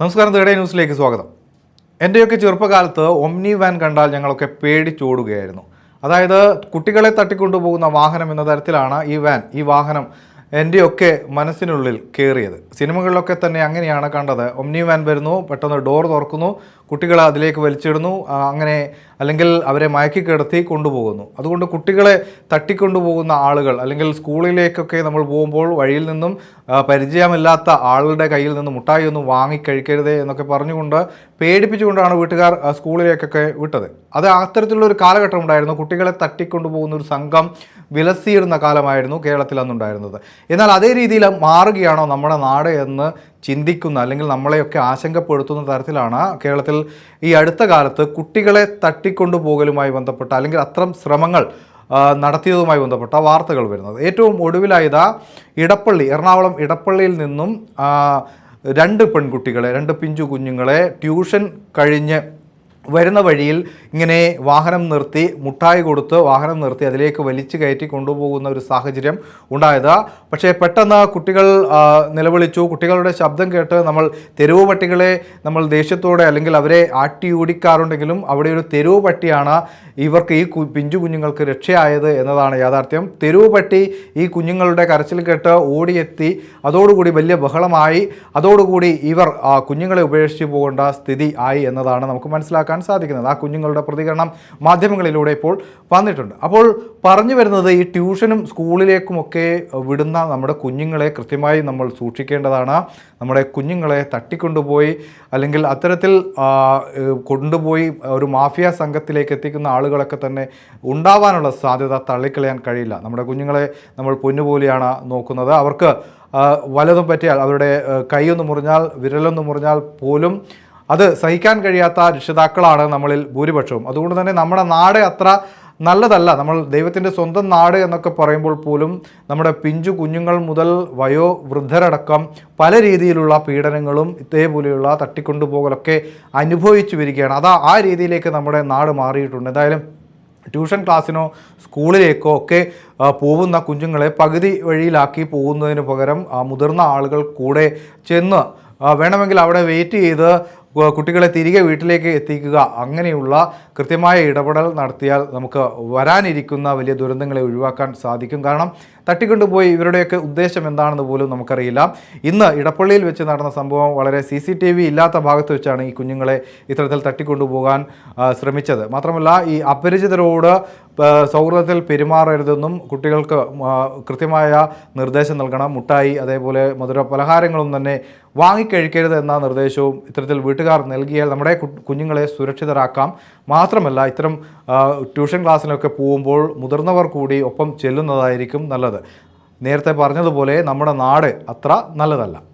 നമസ്കാരം തേടേ ന്യൂസിലേക്ക് സ്വാഗതം. എന്റെയൊക്കെ ചെറുപ്പകാലത്ത് ഒമ്നി വാൻ കണ്ടാൽ ഞങ്ങളൊക്കെ പേടിച്ചോടുകയായിരുന്നു. അതായത് കുട്ടികളെ തട്ടിക്കൊണ്ടുപോകുന്ന വാഹനം എന്ന തരത്തിലാണ് ഈ വാൻ ഈ വാഹനം എന്റെയൊക്കെ മനസ്സിനുള്ളിൽ കയറിയത് സിനിമകളിലൊക്കെ തന്നെ അങ്ങനെയാണ് കണ്ടത്. ഒമ്നി വാൻ വരുന്നു പെട്ടെന്ന് ഡോർ തുറക്കുന്നു കുട്ടികളെ അതിലേക്ക് വലിച്ചിടുന്നു അങ്ങനെ അല്ലെങ്കിൽ അവരെ മയക്കി കിടത്തി കൊണ്ടുപോകുന്നു. അതുകൊണ്ട് കുട്ടികളെ തട്ടിക്കൊണ്ടുപോകുന്ന ആളുകൾ അല്ലെങ്കിൽ സ്കൂളിലേക്കൊക്കെ നമ്മൾ പോകുമ്പോൾ വഴിയിൽ നിന്നും പരിചയമില്ലാത്ത ആളുടെ കയ്യിൽ നിന്ന് മുട്ടായി ഒന്നും വാങ്ങിക്കഴിക്കരുതേ എന്നൊക്കെ പറഞ്ഞുകൊണ്ട് പേടിപ്പിച്ചുകൊണ്ടാണ് വീട്ടുകാർ സ്കൂളിലേക്കൊക്കെ വിട്ടത്. അത് അത്തരത്തിലുള്ള ഒരു കാലഘട്ടം ഉണ്ടായിരുന്നു. കുട്ടികളെ തട്ടിക്കൊണ്ടുപോകുന്ന ഒരു സംഘം വിലസിയിരുന്ന കാലമായിരുന്നു കേരളത്തിൽ അന്നുണ്ടായിരുന്നത്. എന്നാൽ അതേ രീതിയിൽ മാറുകയാണോ നമ്മുടെ നാട് എന്ന് ചിന്തിക്കുന്ന അല്ലെങ്കിൽ നമ്മളെയൊക്കെ ആശങ്കപ്പെടുത്തുന്ന തരത്തിലാണ് കേരളത്തിൽ ഈ അടുത്ത കാലത്ത് കുട്ടികളെ തട്ടിക്കൊണ്ടുപോകലുമായി ബന്ധപ്പെട്ട അല്ലെങ്കിൽ അത്തരം ശ്രമങ്ങൾ നടത്തിയതുമായി ബന്ധപ്പെട്ട വാർത്തകൾ വരുന്നത്. ഏറ്റവും ഒടുവിലായത് ഇടപ്പള്ളി എറണാകുളം ഇടപ്പള്ളിയിൽ നിന്നും രണ്ട് പെൺകുട്ടികളെ രണ്ട് പിഞ്ചു കുഞ്ഞുങ്ങളെ ട്യൂഷൻ കഴിഞ്ഞ് വരുന്ന വഴിയിൽ ഇങ്ങനെ വാഹനം നിർത്തി മുട്ടായി കൊടുത്ത് വാഹനം നിർത്തി അതിലേക്ക് വലിച്ചു കയറ്റി കൊണ്ടുപോകുന്ന ഒരു സാഹചര്യം ഉണ്ടായത്. പക്ഷേ പെട്ടെന്ന് കുട്ടികൾ നിലവിളിച്ചു. കുട്ടികളുടെ ശബ്ദം കേട്ട് നമ്മൾ തെരുവ് പട്ടികളെ നമ്മൾ ദേഷ്യത്തോടെ അല്ലെങ്കിൽ അവരെ ആട്ടി ഓടിക്കാറുണ്ടെങ്കിലും അവിടെ ഒരു തെരുവ് പട്ടിയാണ് ഇവർക്ക് ഈ പിഞ്ചു കുഞ്ഞുങ്ങൾക്ക് രക്ഷയായത് എന്നതാണ് യാഥാർത്ഥ്യം. തെരുവ് പട്ടി ഈ കുഞ്ഞുങ്ങളുടെ കരച്ചിൽ കേട്ട് ഓടിയെത്തി അതോടുകൂടി വലിയ ബഹളമായി. അതോടുകൂടി ഇവർ കുഞ്ഞുങ്ങളെ ഉപേക്ഷിച്ച് പോകേണ്ട സ്ഥിതി ആയി എന്നതാണ് നമുക്ക് മനസ്സിലാക്കാൻ സാധിക്കുന്നത്. ആ കുഞ്ഞുങ്ങളുടെ പ്രതികരണം മാധ്യമങ്ങളിലൂടെ ഇപ്പോൾ വന്നിട്ടുണ്ട്. അപ്പോൾ പറഞ്ഞു വരുന്നത് ഈ ട്യൂഷനും സ്കൂളിലേക്കുമൊക്കെ വിടുന്ന നമ്മുടെ കുഞ്ഞുങ്ങളെ കൃത്യമായി നമ്മൾ സൂക്ഷിക്കേണ്ടതാണ്. നമ്മുടെ കുഞ്ഞുങ്ങളെ തട്ടിക്കൊണ്ടുപോയി അല്ലെങ്കിൽ അത്തരത്തിൽ കൊണ്ടുപോയി ഒരു മാഫിയ സംഘത്തിലേക്ക് എത്തിക്കുന്ന ആളുകളൊക്കെ തന്നെ ഉണ്ടാവാനുള്ള സാധ്യത തള്ളിക്കളയാൻ കഴിയില്ല. നമ്മുടെ കുഞ്ഞുങ്ങളെ നമ്മൾ പൊന്നുപോലെയാണ് നോക്കുന്നത്. അവർക്ക് വലതും പറ്റിയാൽ അവരുടെ കൈയൊന്ന് മുറിഞ്ഞാൽ വിരലൊന്ന് മുറിഞ്ഞാൽ പോലും അത് സഹിക്കാൻ കഴിയാത്ത രക്ഷിതാക്കളാണ് നമ്മളിൽ ഭൂരിപക്ഷവും. അതുകൊണ്ട് തന്നെ നമ്മുടെ നാട് അത്ര നല്ലതല്ല. നമ്മൾ ദൈവത്തിന്റെ സ്വന്തം നാട് എന്നൊക്കെ പറയുമ്പോൾ പോലും നമ്മുടെ പിഞ്ചു കുഞ്ഞുങ്ങൾ മുതൽ വയോ വൃദ്ധരടക്കം പല രീതിയിലുള്ള പീഡനങ്ങളും ഇതേപോലെയുള്ള തട്ടിക്കൊണ്ടുപോകലൊക്കെ അനുഭവിച്ചു വരികയാണ്. അതാ ആ രീതിയിലേക്ക് നമ്മുടെ നാട് മാറിയിട്ടുണ്ട്. എന്തായാലും ട്യൂഷൻ ക്ലാസ്സിനോ സ്കൂളിലേക്കോ ഒക്കെ പോകുന്ന കുഞ്ഞുങ്ങളെ പകുതി വഴിയിലാക്കി പോകുന്നതിന് പകരം മുതിർന്ന ആളുകൾ കൂടെ ചെന്ന് വേണമെങ്കിൽ അവിടെ വെയിറ്റ് ചെയ്ത് കുട്ടികളെ തിരികെ വീട്ടിലേക്ക് എത്തിക്കുക അങ്ങനെയുള്ള കൃത്യമായ ഇടപെടൽ നടത്തിയാൽ നമുക്ക് വരാനിരിക്കുന്ന വലിയ ദുരന്തങ്ങളെ ഒഴിവാക്കാൻ സാധിക്കും. കാരണം തട്ടിക്കൊണ്ടുപോയി ഇവരുടെയൊക്കെ ഉദ്ദേശം എന്താണെന്ന് പോലും നമുക്കറിയില്ല. ഇന്ന് ഇടപ്പള്ളിയിൽ വെച്ച് നടന്ന സംഭവം വളരെ സി സി ടി വി ഇല്ലാത്ത ഭാഗത്ത് വെച്ചാണ് ഈ കുഞ്ഞുങ്ങളെ ഇത്തരത്തിൽ തട്ടിക്കൊണ്ടുപോകാൻ ശ്രമിച്ചത്. മാത്രമല്ല ഈ അപരിചിതരോട് സൗഹൃദത്തിൽ പെരുമാറരുതെന്നും കുട്ടികൾക്ക് കൃത്യമായ നിർദ്ദേശം നൽകണം മുട്ടായി അതേപോലെ മധുര പലഹാരങ്ങളും തന്നെ വാങ്ങിക്കഴിക്കരുത് എന്ന നിർദ്ദേശവും ഇത്തരത്തിൽ വീട്ടുകാർ നൽകിയാൽ നമ്മുടെ കുഞ്ഞുങ്ങളെ സുരക്ഷിതരാക്കാം. മാത്രമല്ല ഇത്തരം ട്യൂഷൻ ക്ലാസ്സിനൊക്കെ പോകുമ്പോൾ മുതിർന്നവർ കൂടി ഒപ്പം ചെല്ലുന്നതായിരിക്കും നല്ലത്. നേരത്തെ പറഞ്ഞതുപോലെ നമ്മുടെ നാട് അത്ര നല്ലതല്ല.